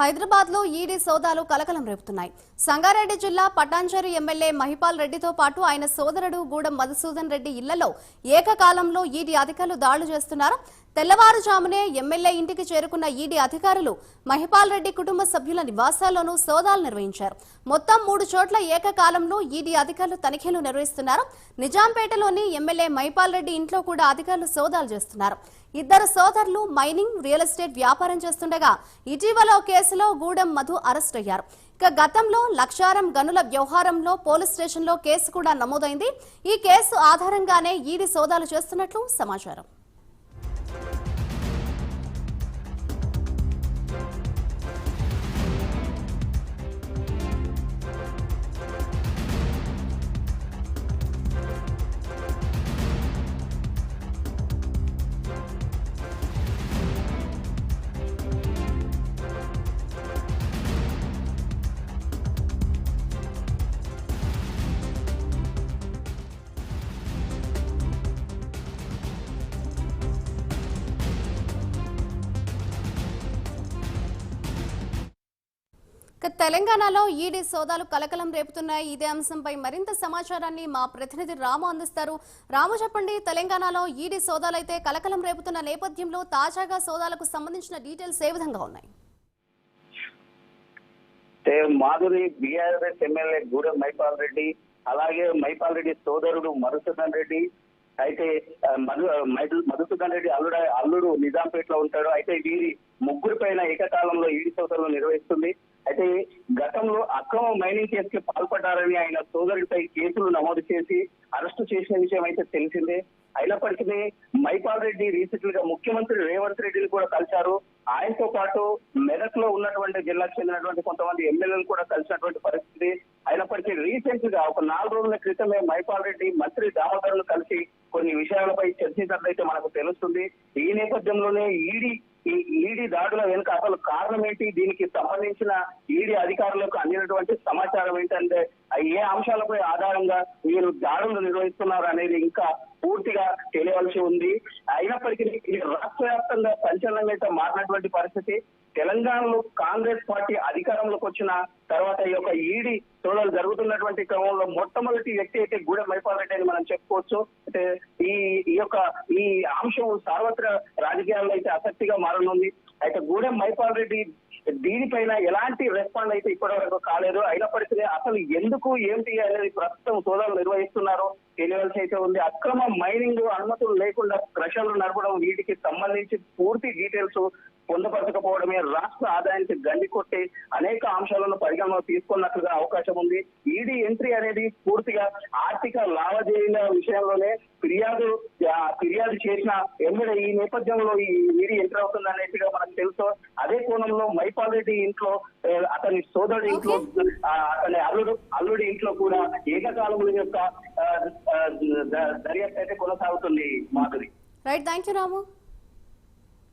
హైదరాబాద్లో ఈడీ సోదాలు కలకలం రేపుతున్నాయి. సంగారెడ్డి జిల్లా పటాంజరు ఎమ్మెల్యే మహిపాల్ రెడ్డితో పాటు ఆయన సోదరుడు గూడెం మధుసూదన్ రెడ్డి ఇళ్ళలో ఏకకాలంలో ఈడీ అధికారులు దాడులు చేస్తున్నారు. తెల్లవారుజామునే ఎమ్మెల్యే ఇంటికి చేరుకున్న ఈడీ అధికారులు మహిపాల్ రెడ్డి కుటుంబ సభ్యుల నివాసాల్లోనూ సోదాలు నిర్వహించారు. మొత్తం మూడు చోట్ల ఏకకాలంలో ఈడీ అధికారులు తనిఖీలు నిర్వహిస్తున్నారు. నిజాంపేటలోని ఎమ్మెల్యే మహిపాల్ రెడ్డి ఇంట్లో కూడా అధికారులు సోదాలు చేస్తున్నారు. ఇద్దరు సోదరులు మైనింగ్ రియల్ ఎస్టేట్ వ్యాపారం చేస్తుండగా ఇటీవల ఓ కేసులో గూడెం మధు అరెస్ట్ అయ్యారు. ఇక గతంలో లక్షారం గనుల వ్యవహారంలో పోలీస్ స్టేషన్లో కేసు కూడా నమోదైంది. ఈ కేసు ఆధారంగానే ఈడీ సోదాలు చేస్తున్నట్లు సమాచారం. తెలంగాణలో ఈడీ సోదాలు కలకలం రేపుతున్నాయి. ఇదే అంశంపై మరింత సమాచారాన్ని మా ప్రతినిధి రాము అందిస్తారు. రాము చెప్పండి తెలంగాణలో ఈడీ సోదాలు అయితే కలకలం రేపుతున్న నేపథ్యంలో తాజాగా సోదాలకు సంబంధించిన డీటెయిల్స్ ఏ విధంగా ఉన్నాయి? మాధురి బీఆర్ఎస్ ఎమ్మెల్యే గూడెం మైపాల్ రెడ్డి అలాగే మైపాల్ రెడ్డి సోదరుడు మధుసూదన్ రెడ్డి అయితే మధు మధు- మధుసూదన్ రెడ్డి అల్లుడు అల్లుడు నిజాంపేటలో ఉంటాడు. అయితే వీరి ముగ్గురు పైన ఏకకాలంలో ఈడీ సోదరులు నిర్వహిస్తుంది. అయితే గతంలో అక్రమ మైనింగ్ కేసుకి పాల్పడ్డారని ఆయన సోదరుడిపై కేసులు నమోదు చేసి అరెస్టు చేసిన విషయం అయితే తెలిసిందే. అయినప్పటికీ మైపాల్ రెడ్డి రీసెంట్గా ముఖ్యమంత్రి రేవంత్ రెడ్డిని కూడా కలిశారు. ఆయనతో పాటు మెదక్లో ఉన్నటువంటి జిల్లాకు చెందినటువంటి కొంతమంది ఎమ్మెల్యేలు కూడా కలిసినటువంటి పరిస్థితి. అయినప్పటికీ రీసెంట్గా ఒక నాలుగు రోజుల క్రితమే మైపాల్ రెడ్డి మంత్రి దామోదరులు కలిసి కొన్ని విషయాలపై చర్చించినట్లయితే మనకు తెలుస్తుంది. ఈ నేపథ్యంలోనే ఈడీ ఈ ఈడీ దాడుల వెనుక అసలు కారణం ఏంటి? దీనికి సంబంధించిన ఈడీ అధికారులకు అందినటువంటి సమాచారం ఏంటంటే ఏ అంశాలపై ఆధారంగా వీరు దాడులు నిర్వహిస్తున్నారు అనేది ఇంకా పూర్తిగా తెలియవలసి ఉంది. అయినప్పటికీ ఇది రాష్ట్ర వ్యాప్తంగా సంచలనంగా అయితే మారినటువంటి పరిస్థితి. తెలంగాణలో కాంగ్రెస్ పార్టీ అధికారంలోకి వచ్చిన తర్వాత ఈ యొక్క ఈడీ తోడలు జరుగుతున్నటువంటి క్రమంలో మొట్టమొదటి వ్యక్తి అయితే గూడెం మైపాల్ రెడ్డి అని మనం చెప్పుకోవచ్చు. అంటే ఈ ఈ యొక్క ఈ అంశం సార్వత్ర రాజకీయాల్లో అయితే ఆసక్తిగా మారనుంది. అయితే గూడెం మైపాల్ రెడ్డి దీనిపైన ఎలాంటి రెస్పాండ్ అయితే ఇప్పటివరకు కాలేదు. అయినప్పటికీ అసలు ఎందుకు ఏంటి అనేది ప్రస్తుతం సోదాలు నిర్వహిస్తున్నారు. తెలియవలసి అయితే ఉంది. అక్రమ మైనింగ్ అనుమతులు లేకుండా క్రషర్లు నడపడం వీటికి సంబంధించి పూర్తి డీటెయిల్స్ పొందపరచకపోవడమే రాష్ట్ర ఆదాయానికి గండి కొట్టి అనేక అంశాలను పరిగణలో తీసుకున్నట్లుగా అవకాశం ఉంది. ఈడీ ఎంట్రీ అనేది పూర్తిగా ఆర్థిక లావాదేవీల విషయంలోనే ఫిర్యాదు ఫిర్యాదు చేసిన ఎమ్మెల్యే ఈ నేపథ్యంలో ఈ ఈడీ ఎంట్రీ అవుతుంది అనేట్టుగా మనకు తెలుసు. అదే కోణంలో మైపాల్ రెడ్డి ఇంట్లో అతని సోదరుడి ఇంట్లో అతని అల్లుడు అల్లుడి ఇంట్లో కూడా ఏకకాలముల యొక్క దర్యాప్తు అయితే కొనసాగుతుంది Madhuri. Right. Thank you Ramu.